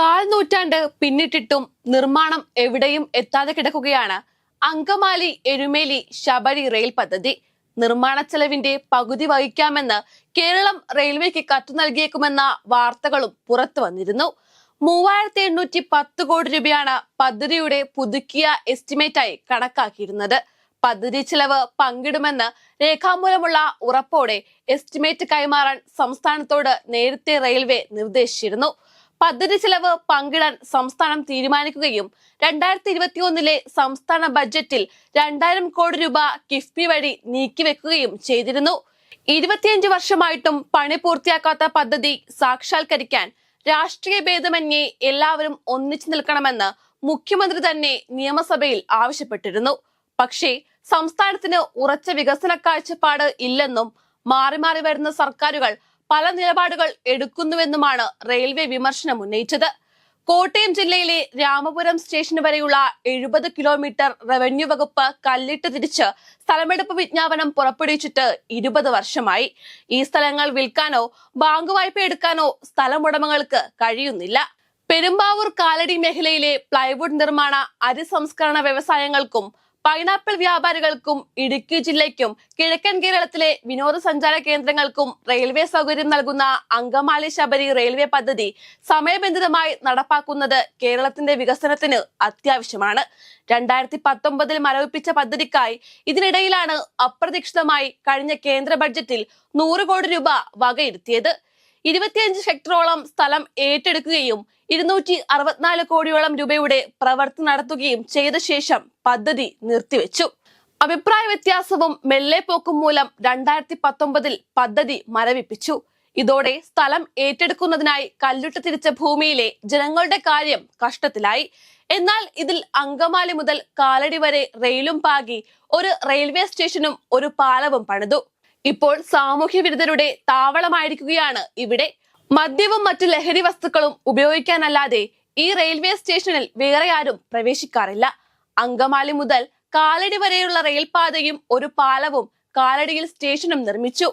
കാൽ നൂറ്റാണ്ട് പിന്നിട്ടിട്ടും നിർമ്മാണം എവിടെയും എത്താതെ കിടക്കുകയാണ് അങ്കമാലി എരുമേലി ശബരി റെയിൽ പദ്ധതി. നിർമ്മാണ ചെലവിന്റെ പകുതി വഹിക്കാമെന്ന് കേരളം റെയിൽവേക്ക് കത്തു നൽകിയേക്കുമെന്ന വാർത്തകളും പുറത്തു വന്നിരുന്നു. മൂവായിരത്തി എണ്ണൂറ്റി പത്ത് കോടി രൂപയാണ് പദ്ധതിയുടെ പുതുക്കിയ എസ്റ്റിമേറ്റായി കണക്കാക്കിയിരുന്നത്. പദ്ധതി ചെലവ് പങ്കിടുമെന്ന് രേഖാമൂലമുള്ള ഉറപ്പോടെ എസ്റ്റിമേറ്റ് കൈമാറാൻ സംസ്ഥാനത്തോട് നേരത്തെ റെയിൽവേ നിർദ്ദേശിച്ചിരുന്നു. പദ്ധതി ചെലവ് പങ്കിടാൻ സംസ്ഥാനം തീരുമാനിക്കുകയും രണ്ടായിരത്തി ഇരുപത്തിയൊന്നിലെ സംസ്ഥാന ബജറ്റിൽ രണ്ടായിരം കോടി രൂപ കിഫ്ബി വഴി നീക്കിവെക്കുകയും ചെയ്തിരുന്നു. ഇരുപത്തിയഞ്ച് വർഷമായിട്ടും പണി പൂർത്തിയാക്കാത്ത പദ്ധതി സാക്ഷാത്കരിക്കാൻ രാഷ്ട്രീയ ഭേദമന്യേ എല്ലാവരും ഒന്നിച്ചു നിൽക്കണമെന്ന് മുഖ്യമന്ത്രി തന്നെ നിയമസഭയിൽ ആവശ്യപ്പെട്ടിരുന്നു. പക്ഷേ സംസ്ഥാനത്തിന് ഉറച്ച വികസന കാഴ്ചപ്പാട് ഇല്ലെന്നും മാറി മാറി വരുന്ന സർക്കാരുകൾ പല നിലപാടുകൾ എടുക്കുന്നുവെന്നുമാണ് റെയിൽവേ വിമർശനം ഉന്നയിച്ചത്. കോട്ടയം ജില്ലയിലെ രാമപുരം സ്റ്റേഷന് വരെയുള്ള എഴുപത് കിലോമീറ്റർ റവന്യൂ വകുപ്പ് കല്ലിട്ട് തിരിച്ച് സ്ഥലമെടുപ്പ് വിജ്ഞാപനം പുറപ്പെടുവിച്ചിട്ട് ഇരുപത് വർഷമായി. ഈ സ്ഥലങ്ങൾ വിൽക്കാനോ ബാങ്ക് വായ്പ എടുക്കാനോ സ്ഥലമുടമകൾക്ക് കഴിയുന്നില്ല. പെരുമ്പാവൂർ കാലടി മേഖലയിലെ പ്ലൈവുഡ് നിർമ്മാണ അരിസംസ്കരണ വ്യവസായങ്ങൾക്കും പൈനാപ്പിൾ വ്യാപാരികൾക്കും ഇടുക്കി ജില്ലയ്ക്കും കിഴക്കൻ കേരളത്തിലെ വിനോദസഞ്ചാര കേന്ദ്രങ്ങൾക്കും റെയിൽവേ സൗകര്യം നൽകുന്ന അങ്കമാലി ശബരി റെയിൽവേ പദ്ധതി സമയബന്ധിതമായി നടപ്പാക്കുന്നത് കേരളത്തിന്റെ വികസനത്തിന് അത്യാവശ്യമാണ്. രണ്ടായിരത്തി പത്തൊമ്പതിൽ മരവിപ്പിച്ച പദ്ധതിക്കായി ഇതിനിടയിലാണ് അപ്രതീക്ഷിതമായി കഴിഞ്ഞ കേന്ദ്ര ബഡ്ജറ്റിൽ നൂറ് കോടി രൂപ വകയിരുത്തിയത്. ഇരുപത്തിയഞ്ച് ഹെക്ടറോളം സ്ഥലം ഏറ്റെടുക്കുകയും ഇരുന്നൂറ്റി അറുപത്തിനാല് കോടിയോളം രൂപയുടെ പ്രവർത്തി നടത്തുകയും ചെയ്ത ശേഷം പദ്ധതി നിർത്തിവെച്ചു. അഭിപ്രായ വ്യത്യാസവും മെല്ലെപ്പോക്കും മൂലം രണ്ടായിരത്തി പത്തൊമ്പതിൽ പദ്ധതി മരവിപ്പിച്ചു. ഇതോടെ സ്ഥലം ഏറ്റെടുക്കുന്നതിനായി കല്ലുട്ട് തിരിച്ച ഭൂമിയിലെ ജനങ്ങളുടെ കാര്യം കഷ്ടത്തിലായി. എന്നാൽ ഇതിൽ അങ്കമാലി മുതൽ കാലടി വരെ റെയിലും പാകി ഒരു റെയിൽവേ സ്റ്റേഷനും ഒരു പാലവും പണിതു. ഇപ്പോൾ സാമൂഹ്യ വിരുദ്ധരുടെ താവളമായിരിക്കുകയാണ് ഇവിടെ. മദ്യവും മറ്റു ലഹരി വസ്തുക്കളും ഉപയോഗിക്കാനല്ലാതെ ഈ റെയിൽവേ സ്റ്റേഷനിൽ വേറെ ആരും പ്രവേശിക്കാറില്ല. അങ്കമാലി മുതൽ കാലടി വരെയുള്ള റെയിൽപാതയും ഒരു പാലവും കാലടിയിൽ സ്റ്റേഷനും നിർമ്മിച്ചു.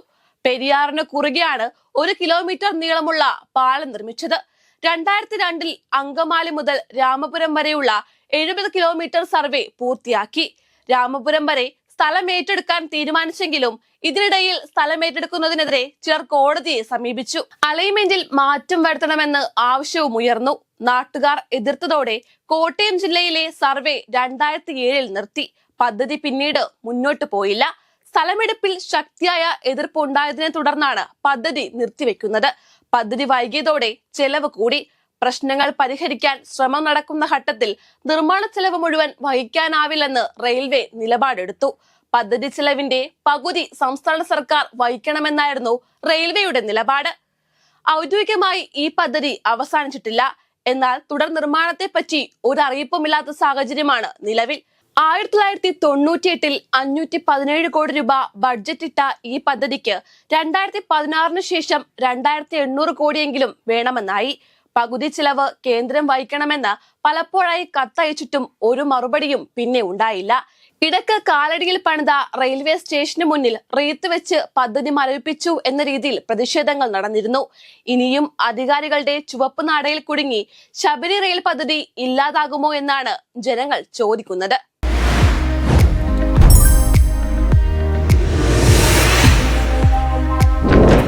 പെരിയാറിന് കുറുകെയാണ് ഒരു കിലോമീറ്റർ നീളമുള്ള പാലം നിർമ്മിച്ചത്. രണ്ടായിരത്തി രണ്ടിൽ അങ്കമാലി മുതൽ രാമപുരം വരെയുള്ള എഴുപത് കിലോമീറ്റർ സർവേ പൂർത്തിയാക്കി. രാമപുരം വരെ സ്ഥലം ഏറ്റെടുക്കാൻ തീരുമാനിച്ചെങ്കിലും ഇതിനിടയിൽ സ്ഥലം ഏറ്റെടുക്കുന്നതിനെതിരെ ചിലർ കോടതിയെ സമീപിച്ചു. അലൈൻമെന്റിൽ മാറ്റം വരുത്തണമെന്ന് ആവശ്യവും ഉയർന്നു. നാട്ടുകാർ എതിർത്തതോടെ കോട്ടയം ജില്ലയിലെ സർവേ രണ്ടായിരത്തി ഏഴിൽ നിർത്തി. പദ്ധതി പിന്നീട് മുന്നോട്ട് പോയില്ല. സ്ഥലമെടുപ്പിൽ ശക്തിയായ എതിർപ്പ് ഉണ്ടായതിനെ തുടർന്നാണ് പദ്ധതി നിർത്തിവെക്കുന്നത്. പദ്ധതി വൈകിയതോടെ ചെലവ് കൂടി. പ്രശ്നങ്ങൾ പരിഹരിക്കാൻ ശ്രമം നടക്കുന്ന ഘട്ടത്തിൽ നിർമ്മാണ ചെലവ് മുഴുവൻ വഹിക്കാനാവില്ലെന്ന് റെയിൽവേ നിലപാടെടുത്തു. പദ്ധതി ചെലവിന്റെ പകുതി സംസ്ഥാന സർക്കാർ വഹിക്കണമെന്നായിരുന്നു റെയിൽവേയുടെ നിലപാട്. ഔദ്യോഗികമായി ഈ പദ്ധതി അവസാനിച്ചിട്ടില്ല. എന്നാൽ തുടർ നിർമ്മാണത്തെ പറ്റി ഒരു അറിയിപ്പുമില്ലാത്ത സാഹചര്യമാണ് നിലവിൽ. ആയിരത്തി തൊള്ളായിരത്തി തൊണ്ണൂറ്റി എട്ടിൽ അഞ്ഞൂറ്റി പതിനേഴ് കോടി രൂപ ബഡ്ജറ്റിട്ട ഈ പദ്ധതിക്ക് രണ്ടായിരത്തി പതിനാറിന് ശേഷം രണ്ടായിരത്തി എണ്ണൂറ് കോടിയെങ്കിലും വേണമെന്നായി. പകുതി ചിലവ് കേന്ദ്രം വഹിക്കണമെന്ന് പലപ്പോഴായി കത്തയച്ചിട്ടും ഒരു മറുപടിയും പിന്നെ ഉണ്ടായില്ല. ഇടയ്ക്ക് കാലടിയിൽ പണിത റെയിൽവേ സ്റ്റേഷന് മുന്നിൽ റീത്ത് വെച്ച് പദ്ധതി മരവിപ്പിച്ചു എന്ന രീതിയിൽ പ്രതിഷേധങ്ങൾ നടന്നിരുന്നു. ഇനിയും അധികാരികളുടെ ചുവപ്പ് നാടയിൽ കുടുങ്ങി ശബരി റെയിൽ പദ്ധതി ഇല്ലാതാകുമോ എന്നാണ് ജനങ്ങൾ ചോദിക്കുന്നത്.